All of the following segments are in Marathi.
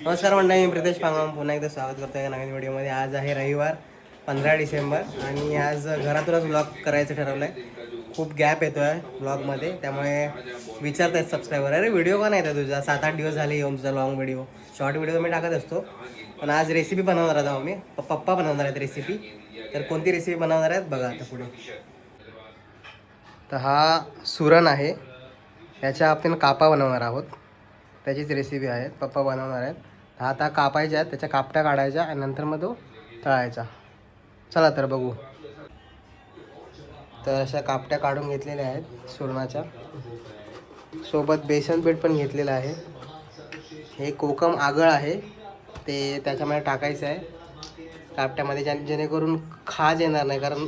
नमस्कार मंडळी मी प्रितेश पांगम पुन्हा एकदा स्वागत करतो आहे नवीन व्हिडिओमध्ये. आज आहे रविवार पंधरा डिसेंबर आणि आज घरातूनच ब्लॉग करायचं ठरवलं आहे खूप गॅप येतो आहे ब्लॉगमध्ये त्यामुळे विचारत आहेत सबस्क्रायबर अरे व्हिडिओ का नाही येतो तुझा? सात आठ दिवस झाले येऊन तुझा लॉंग व्हिडिओ शॉर्ट व्हिडिओ मी टाकत असतो. पण आज रेसिपी बनवणार आहोत आम्ही. प- पप्पा बनवणार आहेत रेसिपी तर कोणती रेसिपी बनवणार आहेत बघा आता पुढे. तर हा सुरण आहे. याच्या आपण कापा बनवणार आहोत. त्याचीच रेसिपी आहे पप्पा बनवणार आहेत. हा आता कापायच्या आहेत त्याच्या कापट्या काढायच्या आणि नंतर मग तो तळायचा. चला तर बघू. तर अशा कापट्या काढून घेतलेल्या आहेत सुरणाच्या सोबत बेसन पीठ पण घेतलेलं आहे. हे कोकम आगळ आहे. ते त्याच्यामध्ये टाकायचं आहे. कापट्यामध्ये ज्या जेणेकरून खाज येणार नाही कारण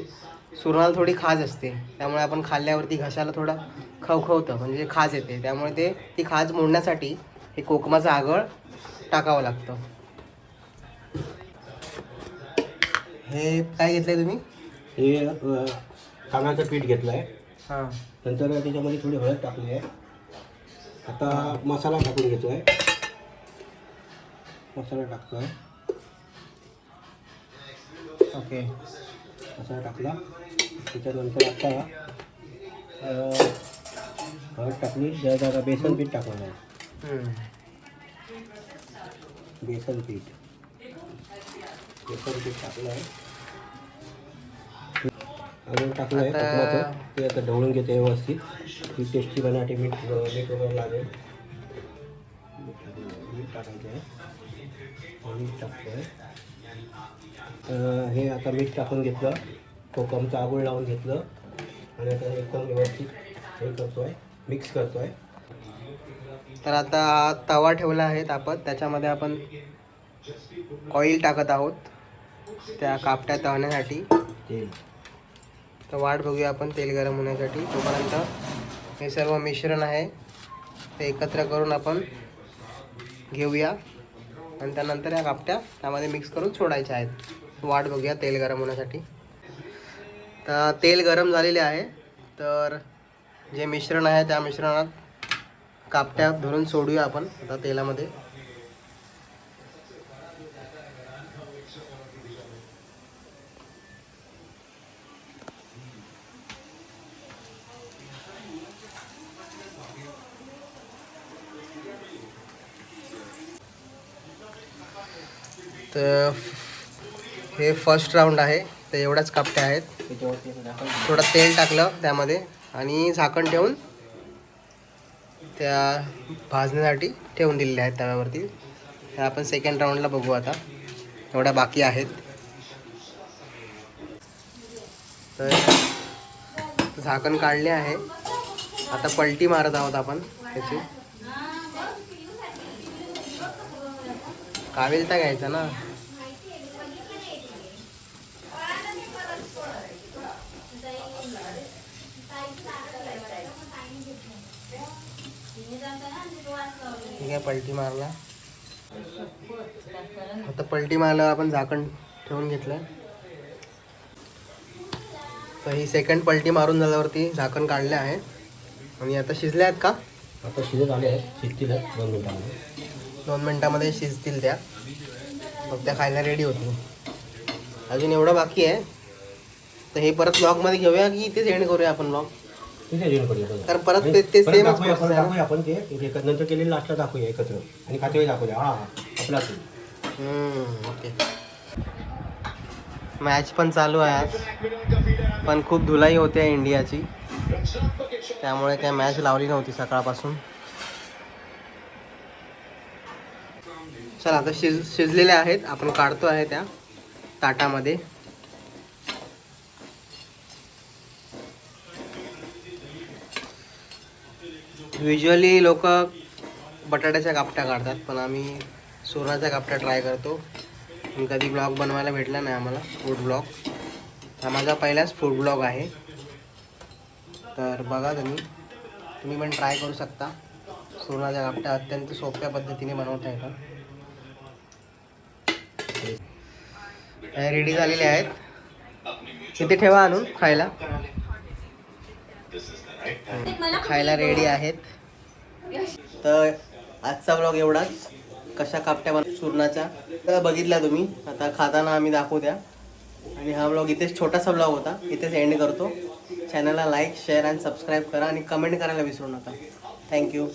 सुरणाला थोडी खाज असते. त्यामुळे आपण खाल्ल्यावरती घशाला थोडा खवखवतं म्हणजे खाज येते. त्यामुळे ते ती खाज मोडण्यासाठी हे कोकमाचं आगळ टाकावं लागतं. हे काय घेतलंय तुम्ही? हे अ, तांदळाचं पीठ घेतलं आहे हां. नंतर त्याच्यामध्ये थोडी हळद टाकली आहे. आता मसाला टाकून घेतो आहे मसाला टाकतो आहे ओके. मसाला टाकला. त्याच्यानंतर आता अ, हळद टाकली. त्यात आता बेसन पीठ टाकणार आहे. हम्म. बेसन पीठ. बेसन पीठ टाकलं आहे. अजून टाकलं आहे कोकमाचं ते आता ढवळून घेते व्यवस्थित. ती टेस्टी बनासाठी मीठ मीठ वगैरे लागेल. मीठ टाकायचं आहे. मीठ टाकतो आहे हे आता मीठ टाकून घेतलं. कोकमचं आगोळ लावून घेतलं. आणि आता एकदम व्यवस्थित हे करतो आहे मिक्स करतो आहे तर आता हा तवा ठेवला आहे तापत. त्याच्यामध्ये आपण ऑइल टाकत आहोत त्या कापट्या तळण्यासाठी. तेल. तर वाट बघूया आपण तेल गरम होण्यासाठी. तोपर्यंत हे सर्व मिश्रण आहे ते एकत्र करून आपण घेऊया. आणि त्यानंतर या कापट्या त्यामध्ये मिक्स करून सोडायच्या आहेत. वाट बघूया तेल गरम होण्यासाठी. तर तेल गरम झालेले आहे. तर जे मिश्रण आहे त्या मिश्रणात कापट्या धरून सोडूया आपण आता तेलामध्ये. तर हे फर्स्ट राऊंड आहे. तर एवढ्याच कापट्या आहेत. थोडं तेल टाकलं त्यामध्ये आणि झाकण ठेवून त्या भाजण्यासाठी ठेवून दिलेल्या आहेत तव्यावरती. तर आपण सेकंड राऊंडला बघू आता. एवढ्या बाकी आहेत. तर झाकण काढले आहे. आता पलटी मारत आहोत आपण त्याची. कावेलता घ्यायचा ना. ठीक आहे पलटी मारला. आता पलटी मारल्यावर आपण झाकण ठेवून घेतलं तर ही सेकंड पलटी मारून झाल्यावरती झाकण काढले आहे. आणि आता शिजल्या आहेत का? आता शिजत आले आहेत शिजतील दोन मिनिटांमध्ये. दोन मिनटामध्ये शिजतील त्या. मग त्या खायला रेडी होतील. अजून एवढं बाकी आहे. तर हे परत ब्लॉगमध्ये घेऊया की इथेच एंड करूया आपण ब्लॉग ठीक आहे जेवण करूया बघा. कारण परत ते- ते परत same दाखवूया, process परत आहे ना? दाखवूया आपण ते. एक- नंतर केलेलं लास्टला दाखवूया एकत्र. आणि दाखवूया. हा हा. आपला असेल. हम्म, ओके. मॅच पण चालू आहे आज. पण खूप धुलाई होते इंडियाची. त्यामुळे काय मॅच लावली नव्हती सकाळपासून. चला आता शिज शिजलेल्या आहेत. आपण काढतो आहे त्या ताटामध्ये. युजली लोक बटाट्याच्या कापट्या काढतात पण आम्ही सुरणाच्या कापटा ट्राय करतो. पण कधी ब्लॉग बनवायला भेटला नाही आम्हाला फूड ब्लॉग हा माझा पहिलाच फूड ब्लॉग आहे. तर बघा तुम्ही. तुम्ही पण ट्राय करू शकता. सुरणाच्या कापट्या अत्यंत सोप्या पद्धतीने बनवता येतात. रेडी झालेले आहेत. इथे ठेवा आणून खायला. खायला रेडी आहेत. तर आजचा ब्लॉग एवढाच. कशा कापट्या बन सुरणाच्या तर बघितल्या तुम्ही. आता खाताना आम्ही दाखवू द्या आणि हा ब्लॉग इथेच छोटासा ब्लॉग होता. इथेच एंड करतो. चॅनलला लाईक शेअर आणि सबस्क्राईब करा आणि कमेंट करायला विसरू नका. थँक्यू